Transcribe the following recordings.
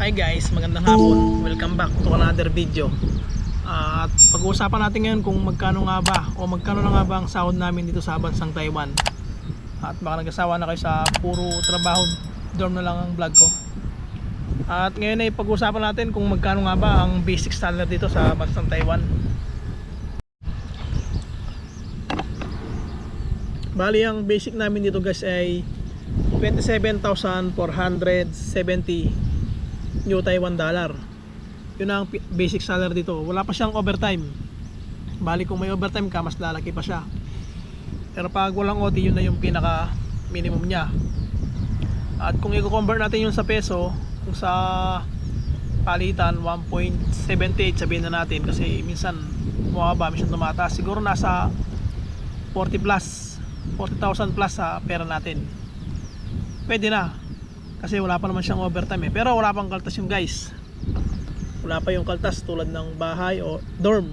Hi guys, magandang hapon. Welcome back to another video. At pag-uusapan natin ngayon kung magkano nga ba o magkano na nga ba ang sahod namin dito sa bansang Taiwan. At baka nagkasawa na kayo sa puro trabaho, dorm na lang ang vlog ko. At ngayon ay pag-uusapan natin kung magkano nga ba ang basic salary dito sa bansang Taiwan. Bali ang basic namin dito guys ay 27,470 New Taiwan dollar. Yun ang basic salary dito. Wala pa siyang overtime. Bali kung may overtime ka, mas lalaki pa siya. Pero pag walang OT, yun na yung pinaka minimum niya. At kung i-convert natin yun sa peso, kung sa palitan 1.78 sabihin na natin kasi minsan bumaba, minsan tumataas. Siguro nasa 40 plus, 40,000 plus sa pera natin. Pwede na. Kasi wala pa naman siyang overtime eh. Pero wala pang kaltas yung guys. Wala pa yung kaltas tulad ng bahay o dorm.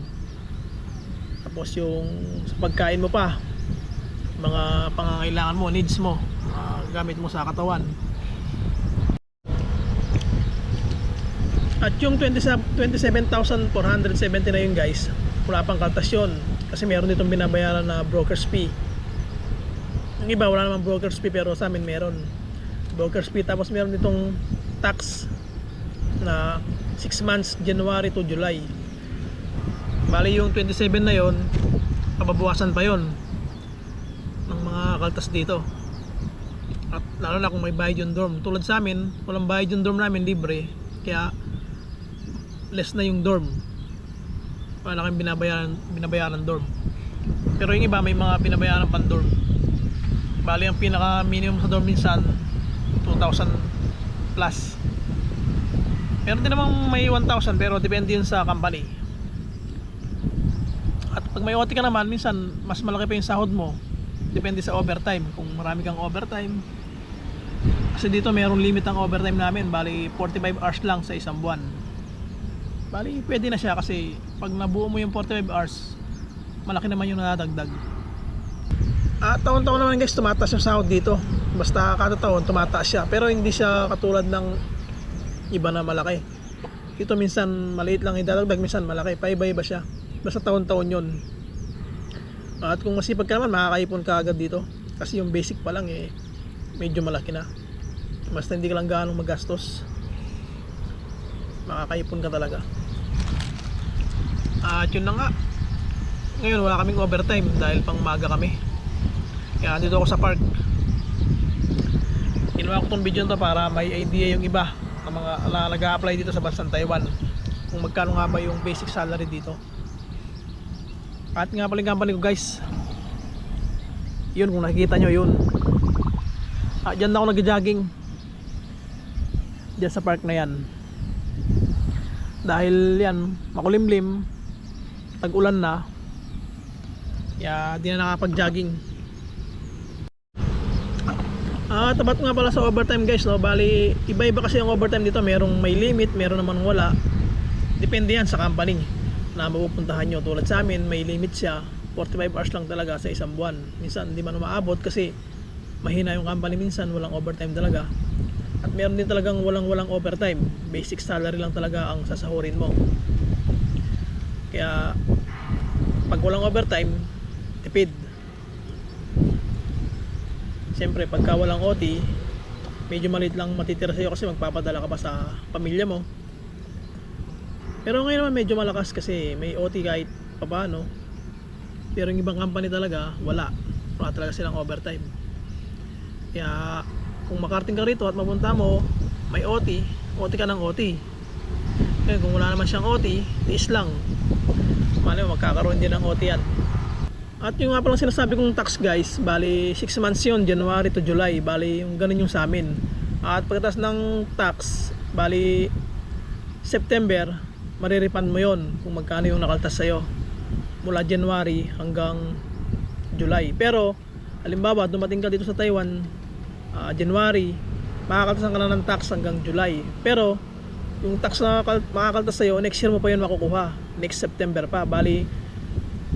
Tapos yung sa pagkain mo pa. Mga pangangailangan mo, needs mo. ah, gamit mo sa katawan. At yung 27 27,470 na yun guys, wala pang kaltas yun. Kasi meron ditong binabayaran na broker's fee. Yung iba wala namang broker's fee pero sa amin meron. Broker's fee tapos meron ditong tax na 6 months January to July. Bali yung 27 na yon, kababawasan pa yon ng mga kaltas dito. At lalo na kung may bayad yung dorm. Tulad sa amin, walang bayad yung dorm namin libre. Kaya less na yung dorm. Wala kang binabayaran, binabayaran dorm. Pero yung iba may mga binabayaran pang dorm. Bali ang pinaka minimum sa dorm minsan 2,000 plus. Meron din namang may 1,000 pero depende yun sa company. At pag may OT ka naman, minsan mas malaki pa yung sahod mo. Depende sa overtime. Kung marami kang overtime. Kasi dito mayroong limit ang overtime namin. Bali 45 hours lang sa isang buwan. Bali pwede na siya kasi pag nabuo mo yung 45 hours, malaki naman yung nadagdag. Ah, taon-taon naman guys, tumataas yung sahod dito. Basta kada taon tumataas siya. Pero hindi siya katulad ng iba na malaki. Ito minsan maliit lang idadagdag, minsan malaki. Paiba-iba siya. Basta taon-taon yun. At kung masipag ka naman, makakaipon ka agad dito. Kasi yung basic pa lang eh, medyo malaki na. Basta hindi ka lang gaano magastos. Makakaipon ka talaga. At yun na nga. Ngayon wala kaming overtime dahil pang maga kami. Kaya dito ako sa park. Ginawa ko tong video na to para may idea yung iba ng mga na nag-a-apply dito sa bansang Taiwan kung magkano nga ba yung basic salary dito. At nga pala yung company ko guys. Yun kung nakikita nyo yun. Ah, dyan na ako nag-jogging. Dyan sa park na yan. Dahil yan, makulimlim. Tag-ulan na. Kaya di na nakapag-jogging. Ah, tabat nga pala sa overtime guys, no. Bali, iba-iba kasi ang overtime dito. Merong may limit, meron naman wala. Depende yan sa company na mapupuntahan nyo. Tulad sa amin, may limit siya. 45 hours lang talaga sa isang buwan. Minsan, hindi man umaabot kasi mahina yung company minsan, walang overtime talaga. At meron din talagang walang-walang overtime. Basic salary lang talaga ang sasahurin mo. Kaya, pag walang overtime, tipid. Siyempre, pagka walang OT, medyo maliit lang matitira sa'yo kasi magpapadala ka pa sa pamilya mo. Pero ngayon naman medyo malakas kasi may OT kahit papaano. Pero yung ibang company talaga, wala. Wala talaga silang overtime. Kaya, kung makarating ka rito at mapunta mo, may OT, OT ka ng OT. Ngayon, kung wala naman siyang OT, tiis lang. Mali magkakaroon din ng OT yan. At yung nga palang sinasabi kong tax guys, bali 6 months yun, January to July, bali yung ganun yung sa amin. At pagkatapos ng tax, bali September, marirefund mo yon kung magkano yung nakaltas sa'yo mula January hanggang July. Pero, halimbawa, dumating ka dito sa Taiwan, ah, January, makakaltasan ka na ng tax hanggang July. Pero, yung tax na kal- makakaltas sa'yo, next year mo pa yun makukuha. Next September pa. Bali,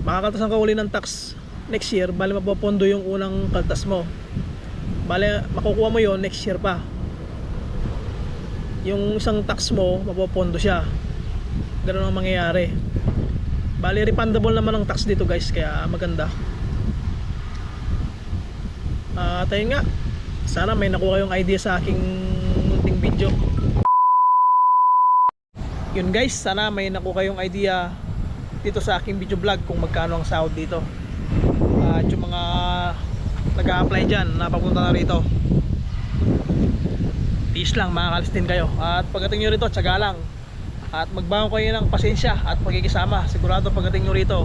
makakaltasan ka uli ng tax next year, bali mapopondo yung unang kaltas mo. Bali, makukuha mo yon next year pa. yung isang tax mo mapopondo siya. Ganun ang mangyayari. Bali refundable naman ang tax dito guys kaya maganda. At ayun nga sana may nakuha kayong idea sa aking munting video. Yun guys sana may nakuha kayong idea dito sa aking video vlog kung magkano ang sahod dito. At yung mga nag-a-apply dyan na na rito tiis lang makakalis din kayo. At pagdating nyo rito tsaga lang. At magbago kayo ng pasensya at pagkikisama sigurado pagdating nyo rito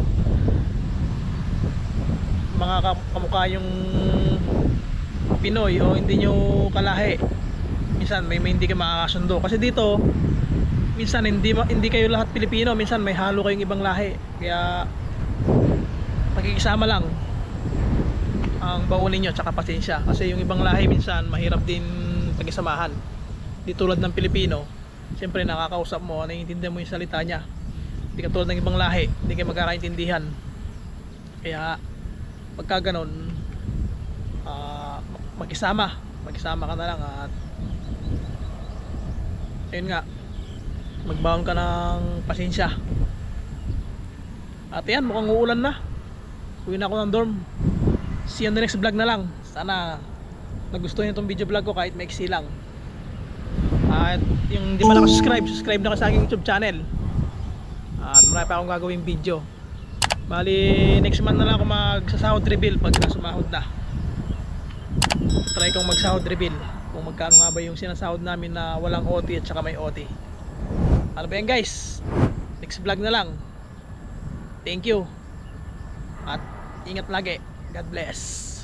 mga kam- kamukha yung Pinoy o hindi nyo kalahi. Minsan may, may hindi kayo makakasundo. Kasi dito minsan hindi hindi kayo lahat Pilipino minsan may halo kayong ibang lahi. Kaya pagkikisama lang ang baunin nyo tsaka pasensya. Kasi yung ibang lahi minsan mahirap din pagisamahan. Di tulad ng Pilipino siyempre nakakausap mo naiintindihan mo yung salita niya. Hindi katulad ng ibang lahi hindi kayo magkakaintindihan. Kaya pagka ganon ah, magkisama magkisama ka na lang at ayun nga magbaon ka ng pasensya. At yan mukhang uulan na. Uwi na ako ng dorm. See you on the next vlog na lang. Sana nagustuhan niyo itong video vlog ko kahit maiksi lang. At yung hindi pa nakasubscribe subscribe na ka sa aking youtube channel. At marami pa akong gagawing video. Bali next month na lang ako magsasahod reveal pag nasumahod na. Try kong magsahod reveal kung magkano nga ba yung sinasahod namin na walang OT at saka may OT ano ba yan guys? Next vlog na lang. Thank you. At ingat lagi. God bless